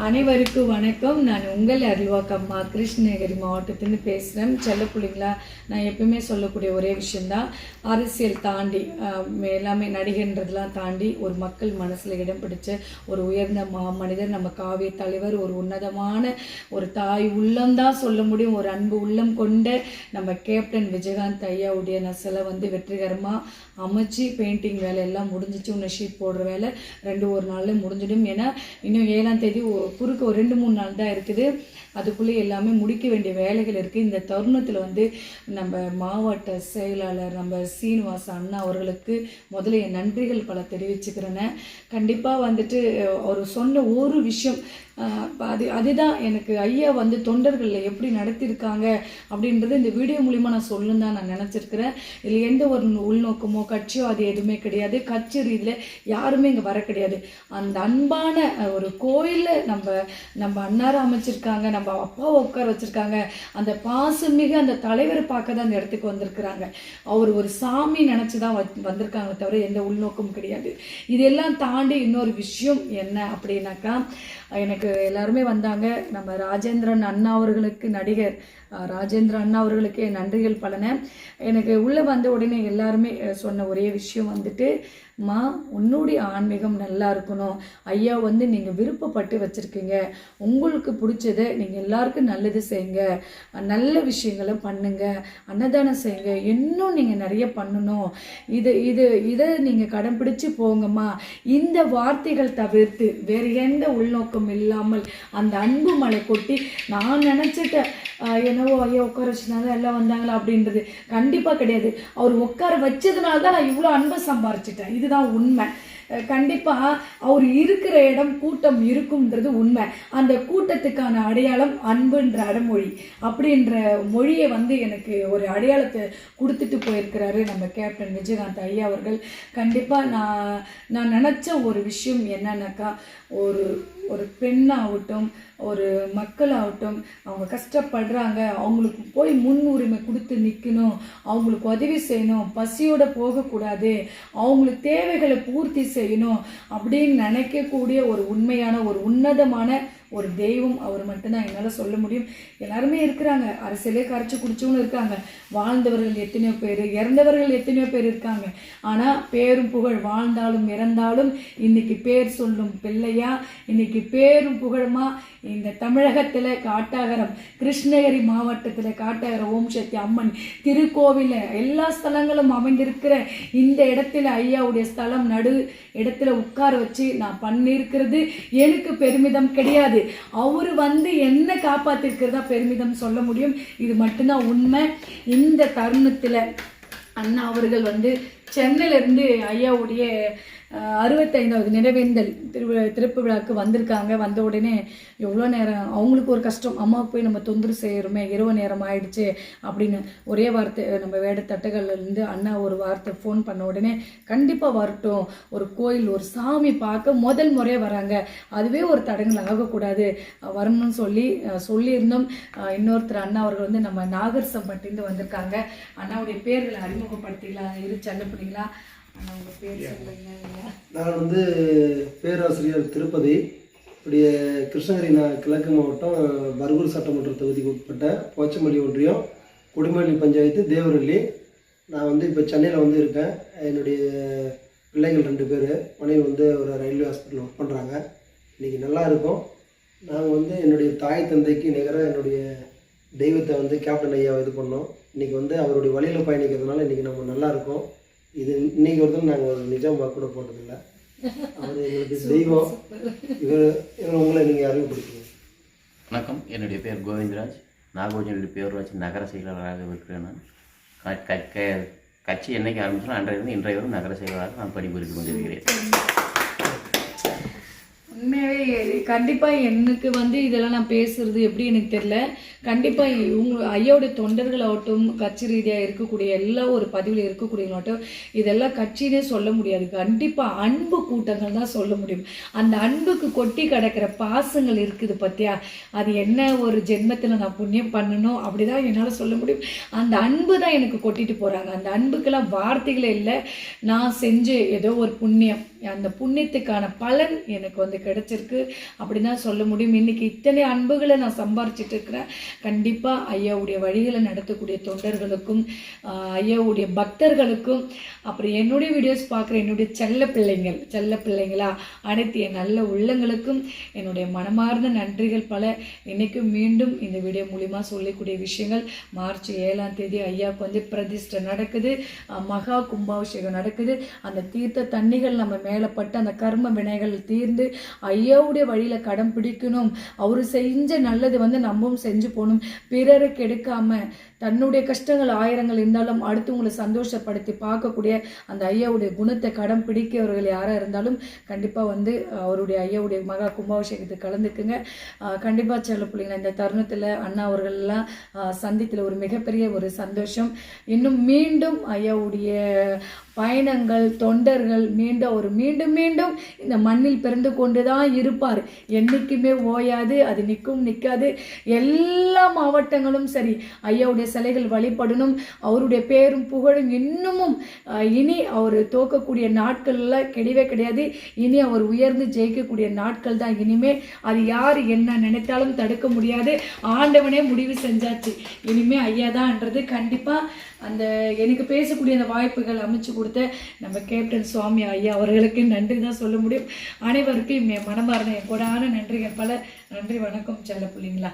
அனைவருக்கும் வணக்கம். நான் உங்கள் அருள்வாக்கம்மா கிருஷ்ணகிரி மாவட்டத்துலேருந்து பேசுகிறேன் செல்ல பிள்ளைங்களா? நான் எப்பவுமே சொல்லக்கூடிய ஒரே விஷயந்தான் அரசியல் தாண்டி எல்லாமே நடிகன்றதெல்லாம் தாண்டி ஒரு மக்கள் மனசில் இடம் பிடிச்ச ஒரு உயர்ந்த மா மனிதர் நம்ம காவிய தலைவர் ஒரு உன்னதமான ஒரு தாய் உள்ளம்தான் சொல்ல முடியும். ஒரு அன்பு உள்ளம் கொண்ட நம்ம கேப்டன் விஜயகாந்த் ஐயாவுடைய நசலை வந்து வெற்றிகரமாக அமைச்சு பெயிண்டிங் வேலை எல்லாம் முடிஞ்சிச்சு. இன்னும் ஷீட் போடுற வேலை ரெண்டு ஒரு நாளில் முடிஞ்சிடும். ஏன்னா இன்னும் ஏழாம் தேதி ஒ- குறுக்க ஒரு ரெண்டு மூணு நாள் தான் இருக்குது. அதுக்குள்ளே எல்லாமே முடிக்க வேண்டிய வேலைகள் இருக்குது இந்த தருணத்தில் வந்து நம்ம மாவட்ட செயலாளர் நம்ம சீனிவாச அண்ணா அவர்களுக்கு முதல்ல என் நன்றிகள் பல தெரிவிச்சுக்கிறேன்னு கண்டிப்பாக வந்துட்டு அவர் சொன்ன ஒரு விஷயம் அது அதுதான் எனக்கு ஐயா வந்து தொண்டர்களில் எப்படி நடத்தியிருக்காங்க அப்படின்றது இந்த வீடியோ மூலிமா நான் சொல்லணும் தான் நான் நினச்சிருக்கிறேன். இதில் எந்த ஒரு உள்நோக்கமோ கட்சியோ அது எதுவுமே கிடையாது. கட்சி ரீதியில் யாருமே இங்கே வர கிடையாது. அந்த அன்பான ஒரு கோயிலில் நம்ம நம்ம அன்னாரை அமைச்சிருக்காங்க. நம்ம அப்பாவை உட்கார வச்சுருக்காங்க. அந்த பாசமிகு அந்த தலைவரை பார்க்க தான் அந்த இடத்துக்கு வந்திருக்கிறாங்க. அவர் ஒரு சாமி நினச்சி தான் வந்திருக்காங்க தவிர எந்த உள்நோக்கமும் கிடையாது. இதெல்லாம் தாண்டி இன்னொரு விஷயம் என்ன அப்படின்னாக்கா எனக்கு எல்லாருமே வந்தாங்க. நம்ம ராஜேந்திரன் அண்ணா அவர்களுக்கு நடிகர் ராஜேந்திர அண்ணா அவர்களுக்கு நன்றிகள் பலன. எனக்கு உள்ளே வந்த உடனே எல்லாருமே சொன்ன ஒரே விஷயம் வந்துட்டு மா உன்னுடைய ஆன்மீகம் நல்லா இருக்கணும். ஐயா வந்து நீங்கள் விருப்பப்பட்டு வச்சுருக்கீங்க. உங்களுக்கு பிடிச்சதை நீங்கள் எல்லாருக்கும் நல்லது செய்யுங்க. நல்ல விஷயங்களை பண்ணுங்க. அன்னதானம் செய்யுங்க. இன்னும் நீங்கள் நிறைய பண்ணணும். இது இது இதை நீங்கள் கடைப்பிடிச்சு போங்கம்மா. இந்த வார்த்தைகள் தவிர்த்து வேறு எந்த உள்நோக்கம் இல்லாமல் அந்த அன்பு மலை கொட்டி நான் நினச்சிட்டேன் என்னவோ ஐயா உட்கார வச்சதுனால எல்லாம் வந்தாங்களா? அப்படின்றது கண்டிப்பாக கிடையாது. அவர் உட்கார வச்சதுனால தான் நான் இவ்வளோ அன்பை சம்பாரிச்சிட்டேன். இது இதுதான் உண்மை. கண்டிப்பாக அவர் இருக்கிற இடம் கூட்டம் இருக்கும்ன்றது உண்மை. அந்த கூட்டத்துக்கான அடையாளம் அன்புன்ற அடமொழி. அப்படின்ற மொழியை வந்து எனக்கு ஒரு அடையாளத்தை கொடுத்துட்டு போயிருக்கிறாரு நம்ம கேப்டன் விஜயகாந்த் ஐயா அவர்கள். கண்டிப்பாக நான் நான் நினச்ச ஒரு விஷயம் என்னன்னாக்கா ஒரு ஒரு பெண்ணாகட்டும் ஒரு மக்களாகட்டும் அவங்க கஷ்டப்படுறாங்க அவங்களுக்கு போய் முன்னுரிமை கொடுத்து நிற்கணும் அவங்களுக்கு உதவி செய்யணும் பசியோடு போகக்கூடாது அவங்களுக்கு தேவைகளை பூர்த்தி செய்யணும் அப்படின்னு நினைக்கக்கூடிய ஒரு உண்மையான ஒரு உன்னதமான ஒரு தெய்வம் அவர் மட்டும்தான் என்னால் சொல்ல முடியும். எல்லாருமே இருக்கிறாங்க. அரசியலே கரைச்சி குடிச்சவங்களும் இருக்காங்க. வாழ்ந்தவர்கள் எத்தனையோ பேர் இறந்தவர்கள் எத்தனையோ பேர் இருக்காங்க. ஆனால் பேரும் புகழ் வாழ்ந்தாலும் இறந்தாலும் இன்னைக்கு பேர் சொல்லும் பிள்ளையா இன்னைக்கு பேரும் புகழுமா? இந்த தமிழகத்தில் காட்டாகரம் கிருஷ்ணகிரி மாவட்டத்தில் காட்டாகரம் ஓம் சக்தி அம்மன் திருக்கோவில எல்லா ஸ்தலங்களும் அமைந்திருக்கிற இந்த இடத்துல ஐயாவுடைய ஸ்தலம் நடு இடத்துல உட்கார வச்சு நான் பண்ணியிருக்கிறது. எனக்கு பெருமிதம் கிடையாது. அவர் வந்து என்ன காப்பாத்திருக்கிறதா பெருமிதம் சொல்ல முடியும்? இது மட்டும்தான் உண்மை. இந்த தருணத்தில் அண்ணா அவர்கள் வந்து சென்னையிலேருந்து ஐயாவுடைய அறுபத்தைந்தாவது நினைவேந்தல் திருவிழா திறப்பு விழாக்கு வந்திருக்காங்க. வந்த உடனே எவ்வளோ நேரம்? அவங்களுக்கு ஒரு கஷ்டம். அம்மாவுக்கு போய் நம்ம தொந்தரவு செய்கிறோமே இரவு நேரம் ஆயிடுச்சு அப்படின்னு ஒரே வார்த்தை நம்ம வேட தட்டுகள்லேருந்து அண்ணா ஒரு வார்த்தை ஃபோன் பண்ண உடனே கண்டிப்பாக வரட்டும். ஒரு கோயில் ஒரு சாமி பார்க்க முதல் முறையாக வராங்க. அதுவே ஒரு தடங்கள் ஆகக்கூடாது. வரணும்னு சொல்லி சொல்லியிருந்தோம். இன்னொருத்தர் அண்ணா அவர்கள் வந்து நம்ம நாகர்சம்பட்டிருந்து வந்திருக்காங்க. அண்ணாவுடைய பேர்களை அறிமுகப்படுத்திக்கலாம். இரு செல்லப்படுங்களா நான் வந்து பேராசிரியர் திருப்பதி இப்படிய கிருஷ்ணகிரி நான் கிழக்கு மாவட்டம் பர்கூர் சட்டமன்ற தொகுதிக்கு உட்பட்ட போச்சமல்லி ஒன்றியம் குடிமல்லி பஞ்சாயத்து தேவரள்ளி. நான் வந்து இப்போ சென்னையில் வந்து இருக்கேன். என்னுடைய பிள்ளைகள் ரெண்டு பேர் மனைவி வந்து ஒரு ரயில்வே ஹாஸ்பிட்டலில் ஒர்க் பண்ணுறாங்க இன்றைக்கி நல்லா இருக்கும். நாங்கள் வந்து என்னுடைய தாய் தந்தைக்கு நிகராக என்னுடைய தெய்வத்தை வந்து கேப்டன் ஐயாவை இது பண்ணோம். இன்றைக்கி வந்து அவருடைய வழியில் பயணிக்கிறதுனால இன்றைக்கி நம்ம நல்லா இருக்கோம். இது இன்னைக்கு ஒருத்தர் நாங்கள் ஒரு நிஜம் கூட போட்டதில்லை. அவர் எங்களுக்கு தெய்வம். இவர் இவர் உங்களை நீங்கள் அறிவுப்படுத்துங்க வணக்கம். என்னுடைய பேர் கோவிந்தராஜ். நாகோஜனுடைய பேரூராட்சி நகர செயலாளராக இருக்கிறேன் நான். கட்சி என்னைக்கு ஆரம்பிச்சோம் அன்றையிலிருந்து இன்றைய வரை நகர செயலாளராக நான் பணிபுரிந்து கொண்டிருக்கிறேன். உண்மையாகவே கண்டிப்பாக எனக்கு வந்து இதெல்லாம் நான் பேசுறது எப்படி எனக்கு தெரியல. கண்டிப்பாக இவங்க ஐயாவுடைய தொண்டர்களாகட்டும் கட்சி ரீதியாக இருக்கக்கூடிய எல்லா ஒரு பதிவில் இருக்கக்கூடியவங்களாகட்டும் இதெல்லாம் கட்சினே சொல்ல முடியாது. கண்டிப்பாக அன்பு கூட்டங்கள் தான் சொல்ல முடியும். அந்த அன்புக்கு கொட்டி கிடக்கிற பாசங்கள் இருக்குது பத்தியா? அது என்ன ஒரு ஜென்மத்தில் நான் புண்ணியம் பண்ணணும்? அப்படிதான் என்னால் சொல்ல முடியும். அந்த அன்பு தான் எனக்கு கொட்டிட்டு போகிறாங்க அந்த அன்புக்கெல்லாம் வார்த்தைகளே இல்லை. நான் செஞ்சு ஏதோ ஒரு புண்ணியம். அந்த புண்ணியத்துக்கான பலன் எனக்கு வந்து கிடைச்சிருக்கு. அப்படி தான் சொல்ல முடியும். இன்னைக்கு இத்தனை அன்புகளை நான் சம்பாரிச்சிட்டு இருக்கிறேன் கண்டிப்பாக ஐயாவுடைய வழிகளை நடத்தக்கூடிய தொண்டர்களுக்கும் ஐயாவுடைய பக்தர்களுக்கும் அப்புறம் என்னுடைய வீடியோஸ் பார்க்குற என்னுடைய செல்ல பிள்ளைங்கள் செல்ல பிள்ளைங்களா அனைத்து என் நல்ல உள்ளங்களுக்கும் என்னுடைய மனமார்ந்த நன்றிகள் பல. இன்றைக்கும் மீண்டும் இந்த வீடியோ மூலிமா சொல்லக்கூடிய விஷயங்கள் மார்ச் ஏழாம் தேதி ஐயாவுக்கு வந்து பிரதிஷ்டை நடக்குது. மகா கும்பாபிஷேகம் நடக்குது. அந்த தீர்த்த தண்ணிகள் நம்ம மேலே பட்டு அந்த கர்ம வினைகள் தீர்ந்து ஐயாவுடைய வழியில் கடம் பிடிக்கணும். அவர் செஞ்ச நல்லது வந்து நம்மவும் செஞ்சு போகணும். பிறருக்கு எடுக்காம தன்னுடைய கஷ்டங்கள் ஆயிரங்கள் இருந்தாலும் அடுத்தவங்களை சந்தோஷப்படுத்தி பார்க்கக்கூடிய அந்த ஐயாவுடைய குணத்தை கடம் பிடிக்கிறவர்கள் யாராக இருந்தாலும் கண்டிப்பாக வந்து அவருடைய ஐயாவுடைய மகா கும்பாபிஷேகத்துக்கு கலந்துக்குங்க. கண்டிப்பாக செல்ல பிள்ளைங்க இந்த தருணத்தில் அண்ணா அவர்கள்லாம் சந்தித்தில் ஒரு மிகப்பெரிய ஒரு சந்தோஷம். இன்னும் மீண்டும் ஐயாவுடைய பயணங்கள் தொண்டர்கள் மீண்டும் அவர் மீண்டும் மீண்டும் இந்த மண்ணில் பிறந்து கொண்டு தான் இருப்பார். என்றைக்குமே ஓயாது அது நிற்கும் நிற்காது. எல்லா மாவட்டங்களும் சரி ஐயாவுடைய சிலைகள் வழிபடணும் அவருடைய பேரும் புகழும் இன்னமும் இனி அவர் தோக்கக்கூடிய நாட்கள்லாம் கிடையவே கிடையாது. இனி அவர் உயர்ந்து ஜெயிக்கக்கூடிய நாட்கள் தான் இனிமே. அது யார் என்ன நினைத்தாலும் தடுக்க முடியாது. ஆண்டவனே முடிவு செஞ்சாச்சு. இனிமே ஐயா தான்ன்றது கண்டிப்பாக அந்த எனக்கு பேசக்கூடிய அந்த வாய்ப்புகள் அமைச்சு கொடுத்த நம்ம கேப்டன் சுவாமி ஐயா அவர்களுக்கு நன்றி தான் சொல்ல முடியும். அனைவருக்கும் என் மனமார்ந்த என் கொடான நன்றிகள். பல நன்றி வணக்கம் செல்ல பிள்ளைங்களா